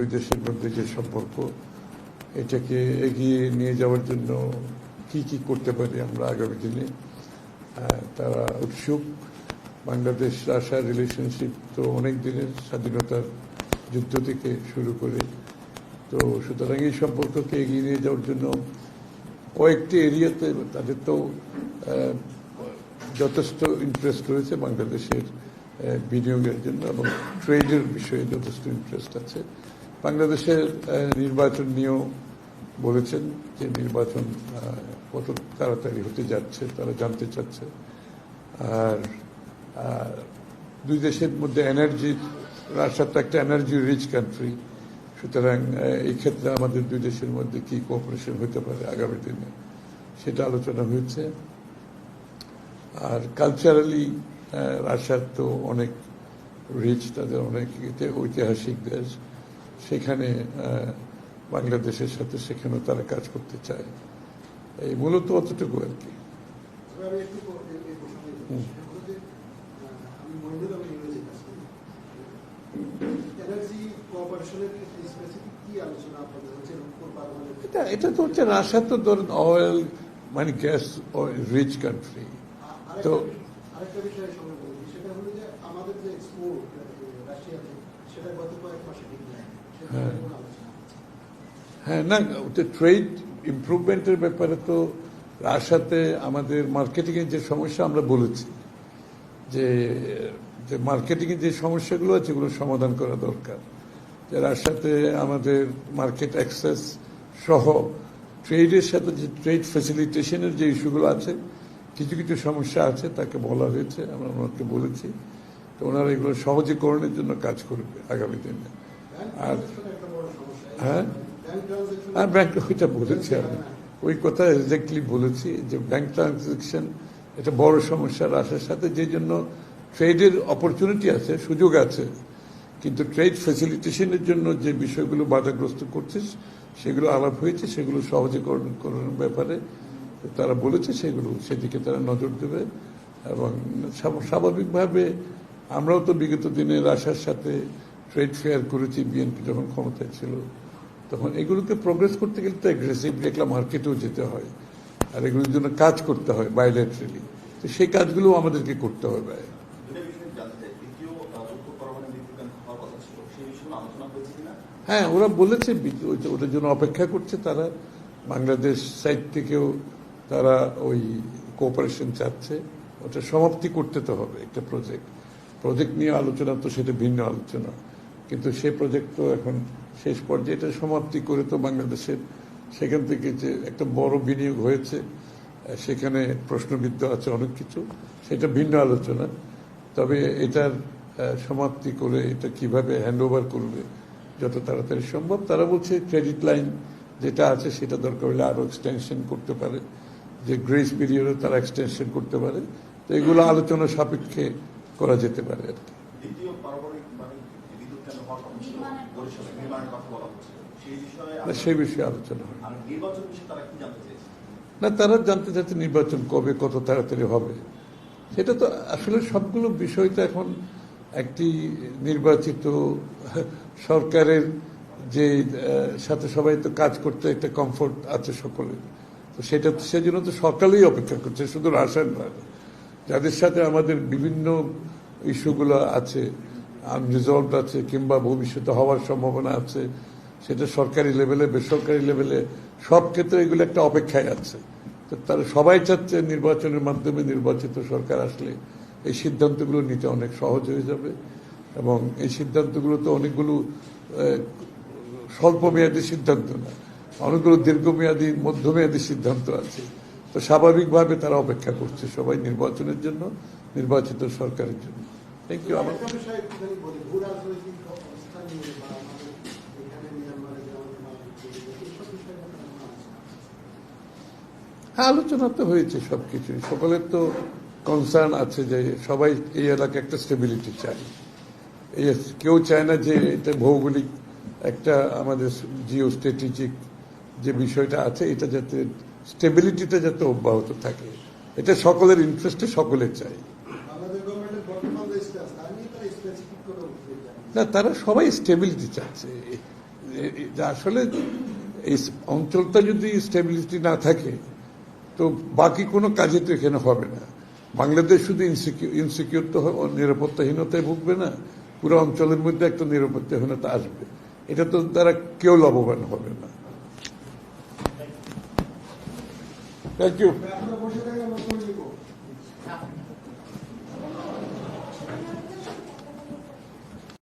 দুই দেশের মধ্যে যে সম্পর্ক, এটাকে এগিয়ে নিয়ে যাওয়ার জন্য কি কি করতে পারি আমরা আগামী দিনে তারা উৎসুক। বাংলাদেশ রাশিয়া রিলেশনশিপ তো অনেক দিনের স্বাধীনতার যুদ্ধ থেকে শুরু করে। তো সুতরাং এই সম্পর্ককে এগিয়ে নিয়ে যাওয়ার জন্য কয়েকটি এরিয়াতে তাদের তো যথেষ্ট ইন্টারেস্ট রয়েছে বাংলাদেশের বিনিয়োগের জন্য এবং ট্রেডের বিষয়ে যথেষ্ট ইন্টারেস্ট আছে। বাংলাদেশের নির্বাচন নিয়েও বলেছেন যে নির্বাচন কত তাড়াতাড়ি হতে যাচ্ছে, তারা জানতে চাচ্ছে। আর দুই দেশের মধ্যে এনার্জি রাশিয়া তো একটা এনার্জি রিচ কান্ট্রি সুতরাং এই ক্ষেত্রে আমাদের দুই দেশের মধ্যে কি কোঅপারেশন হতে পারে আগামী দিনে, সেটা আলোচনা হয়েছে। আর কালচারালি রাশিয়ার তো অনেক রিচ তাদের অনেক ঐতিহাসিক দেশ। সেখানে বাংলাদেশের সাথে সেখানেও তারা কাজ করতে চায়। এই মূলত অতটুকু আর কি। এটা এটা তো হচ্ছে রাশিয়া তো ধরেন অয়েল মানে গ্যাস রিচ কান্ট্রি তো- আরেকটা বিষয়ের সঙ্গে বলি সেটা হলো যে আমাদের যে এক্সপোর্ট রাশিয়াতে সেটা গত কয়েক মাসে ডিক্লাইন হ্যাঁ। হ্যাঁ না ট্রেড ইমপ্রুভমেন্টের ব্যাপারে তো রাশিয়াতে আমাদের মার্কেটিংয়ের যে সমস্যা আমরা বলেছি, যে যে মার্কেটিংয়ের যে সমস্যাগুলো আছে, এগুলো সমাধান করা দরকার। যে রাশিয়াতে আমাদের মার্কেট অ্যাক্সেস সহ ট্রেডের সাথে যে ট্রেড ফ্যাসিলিটেশনের যে ইস্যুগুলো আছে, কিছু কিছু সমস্যা আছে, তাকে বলা হয়েছে, আমরা ওনাকে বলেছি। তো ওনারা এগুলো সহজীকরণের জন্য কাজ করবে আগামী দিনে। আর হ্যাঁ? আর ব্যাংক, ওইটা বলেছি আমি। ওই কথা এক্স্যাক্টলি বলেছি যে ব্যাংক ট্রানজাকশন এটা বড় সমস্যা রাশার সাথে, যে জন্য ট্রেডের অপরচুনিটি আছে, সুযোগ আছে। কিন্তু ট্রেড ফ্যাসিলিটেশনের জন্য যে বিষয়গুলো বাধাগ্রস্ত করছে সেগুলো আলাপ হয়েছে, সেগুলো সহজীকরণ করার ব্যাপারে তারা বলেছে, সেগুলো সেদিকে তারা নজর দেবে এবং স্বাভ- স্বাভাবিকভাবে আমরাও তো বিগত দিনে রাশার সাথে ট্রেড ফেয়ার করেছি বিএনপি যখন ক্ষমতায় ছিল তখন এগুলোকে প্রোগ্রেস করতে গেলে তো অ্যাগ্রেসিভলি একটা মার্কেটেও যেতে হয় আর এগুলোর জন্য কাজ করতে হয় বাইলেটারালি তো সেই কাজগুলো আমাদেরকে করতে হবে হ্যাঁ ওরা বলেছে ওটার জন্য অপেক্ষা করছে তারা। বাংলাদেশ সাইড থেকেও তারা ওই কোঅপারেশন চাচ্ছে। ওটা সমাপ্তি করতে তো হবে একটা প্রজেক্ট প্রজেক্ট নিয়ে আলোচনা তো সেটা ভিন্ন আলোচনা। কিন্তু সে প্রজেক্ট তো এখন শেষ পর্যায়ে। এটা সমাপ্তি করে তো বাংলাদেশের সেখান থেকে যে একটা বড় বিনিয়োগ হয়েছে, সেখানে প্রশ্নবিদ্ধ আছে অনেক কিছু। সেটা ভিন্ন আলোচনা। তবে এটার সমাপ্তি করে এটা কীভাবে হ্যান্ড ওভার করবে, যত তাড়াতাড়ি সম্ভব। তারা বলছে ক্রেডিট লাইন যেটা আছে সেটা দরকার হলে আরও এক্সটেনশন করতে পারে। যে গ্রেস পিরিয়ডে তারা এক্সটেনশন করতে পারে। তো এগুলো আলোচনা সাপেক্ষে করা যেতে পারে আর কি দ্বিতীয় পারমাণবিক যে বিদ্যুৎ কেন্দ্র হওয়ার কথা ছিল নির্মাণের কথা বলা হচ্ছে। সেই বিষয়ে আলোচনা হয় না তারা জানতে চাচ্ছে নির্বাচন কবে কত তাড়াতাড়ি হবে। সেটা তো আসলে সবগুলো বিষয় তো এখন একটি নির্বাচিত সরকারের যে সাথে সবাই তো কাজ করতে একটা কমফোর্ট আছে সকলের। তো সেটা তো সেজন্য তো সকালেই অপেক্ষা করছে শুধু রাশায়ন নয়। যাদের সাথে আমাদের বিভিন্ন ইস্যুগুলো আছে আনরিজলভ আছে কিংবা ভবিষ্যতে হওয়ার সম্ভাবনা আছে সেটা সরকারি লেভেলে বেসরকারি লেভেলে সব ক্ষেত্রে এগুলো একটা অপেক্ষায় আছে। তো তারা সবাই চাচ্ছে নির্বাচনের মাধ্যমে নির্বাচিত সরকার আসলে এই সিদ্ধান্তগুলো নিতে অনেক সহজ হয়ে যাবে এবং এই সিদ্ধান্তগুলো তো অনেকগুলো আহ, স্বল্প মেয়াদী সিদ্ধান্ত না অনেকগুলো দীর্ঘমেয়াদী মধ্যমেয়াদী সিদ্ধান্ত আছে। তো স্বাভাবিকভাবে তারা অপেক্ষা করছে সবাই নির্বাচনের জন্য নির্বাচিত সরকারের জন্য। থ্যাংক ইউ আমার হ্যাঁ আলোচনা তো হয়েছে সবকিছু সকলের তো কনসার্ন আছে যে সবাই এই এলাকায় একটা স্টেবিলিটি চাই এই কেউ চায় না যে এটা ভৌগোলিক একটা আমাদের জিও স্ট্র্যাটেজিক যে বিষয়টা আছে, এটা যাতে স্টেবিলিটিটা যাতে অব্যাহত থাকে। এটা সকলের ইন্টারেস্টে সকলে চায় বাংলাদেশ গভর্নমেন্টের বর্তমান যে স্ট্যান্স তা নিয়ে তারা স্পেসিফিক করে উঠতে চায় না, তারা সবাই স্টেবিলিটি চাচ্ছে। এ- আসলে এই অঞ্চলটা যদি স্টেবিলিটি না থাকে, তো বাকি কোনো কাজে তো এখানে হবে না। বাংলাদেশ শুধু ইনসিকিউর তো নিরাপত্তাহীনতায় ভুগবে না, পুরো অঞ্চলের মধ্যে একটা নিরাপত্তাহীনতা আসবে। এটা তো তারা কেউ লাভবান হবে না। Thank you